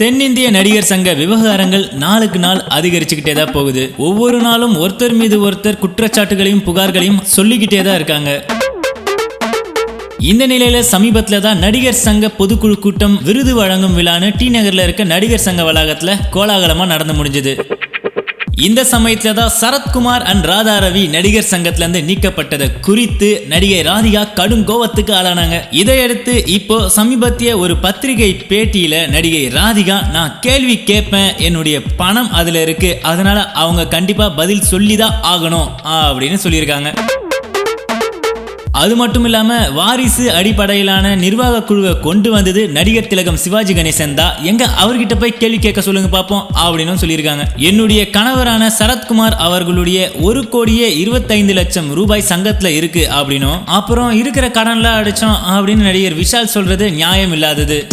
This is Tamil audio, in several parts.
தென்னிந்திய நடிகர் சங்க விவகாரங்கள் நாளுக்கு நாள் அதிகரிச்சுக்கிட்டே தான் போகுது. ஒவ்வொரு நாளும் ஒருத்தர் மீது ஒருத்தர் குற்றச்சாட்டுகளையும் புகார்களையும் சொல்லிக்கிட்டே தான் இருக்காங்க. இந்த நிலையில சமீபத்துல தான் நடிகர் சங்க பொதுக்குழு கூட்டம் விருது வழங்கும் விழான்னு டி நகர்ல இருக்க நடிகர் சங்க வளாகத்துல கோலாகலமா நடந்து முடிஞ்சது. இந்த சமயத்துல தான் சரத்குமார் அண்ட் ராதா ரவி நடிகர் சங்கத்துல இருந்து நீக்கப்பட்டதை. குறித்து நடிகை ராதிகா கடும் கோவத்துக்கு ஆளானாங்க. இதையடுத்து இப்போ சமீபத்திய ஒரு பத்திரிகை பேட்டியில நடிகை ராதிகா நான் கேள்வி கேட்பேன் என்னுடைய பணம் அதுல இருக்கு. அதனால அவங்க கண்டிப்பா பதில் சொல்லிதான் ஆகணும் அப்படின்னு சொல்லியிருக்காங்க. அது மட்டும் இல்லாம வாரிசு அடிப்படையிலான நிர்வாக குழுவை கொண்டு வந்தது நடிகர் திலகம் சிவாஜி கணேசன் தான். எங்க அவர்கிட்ட போய் கேள்வி கேட்க சொல்லுங்க பார்ப்போம் அப்படின்னு சொல்லியிருக்காங்க. என்னுடைய கணவரான சரத்குமார் அவர்களுடைய ஒரு கோடியே இருபத்தைந்து லட்சம் ரூபாய் சங்கத்துல இருக்கு அப்படின்னும் அப்புறம் இருக்கிற கடன்லாம் அடிச்சோம் அப்படின்னு நடிகர் விஷால் சொல்றது நியாயம் இல்லாதது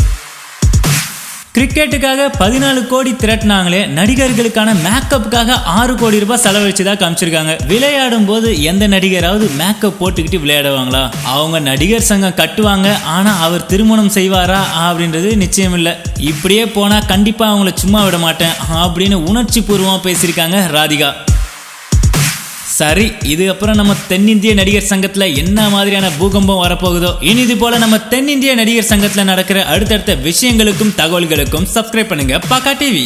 கிரிக்கெட்டுக்காக பதினாலு கோடி திரட்டினாங்களே நடிகர்களுக்கான மேக்கப்புக்காக ஆறு கோடி ரூபாய் செலவழிச்சதா காமிச்சிருக்காங்க. விளையாடும் போது எந்த நடிகராவது மேக்கப் போட்டுக்கிட்டு விளையாடுவாங்களா? அவங்க நடிகர் சங்கம் கட்டுவாங்க ஆனா அவர் திருமணம் செய்வாரா அப்படின்றது நிச்சயம் இல்லை. இப்படியே போனா கண்டிப்பா அவங்கள சும்மா விட மாட்டேன் அப்படின்னு உணர்ச்சி பூர்வமா பேசியிருக்காங்க ராதிகா. சரி இது அப்புறம் நம்ம தென்னிந்திய நடிகர் சங்கத்துல என்ன மாதிரியான பூகம்பம் வரப்போகுதோ இனி இது போல நம்ம தென்னிந்திய நடிகர் சங்கத்துல நடக்கிற அடுத்தடுத்த விஷயங்களுக்கும் தகவல்களுக்கும் சப்ஸ்கிரைப் பண்ணுங்க பக்கா டிவி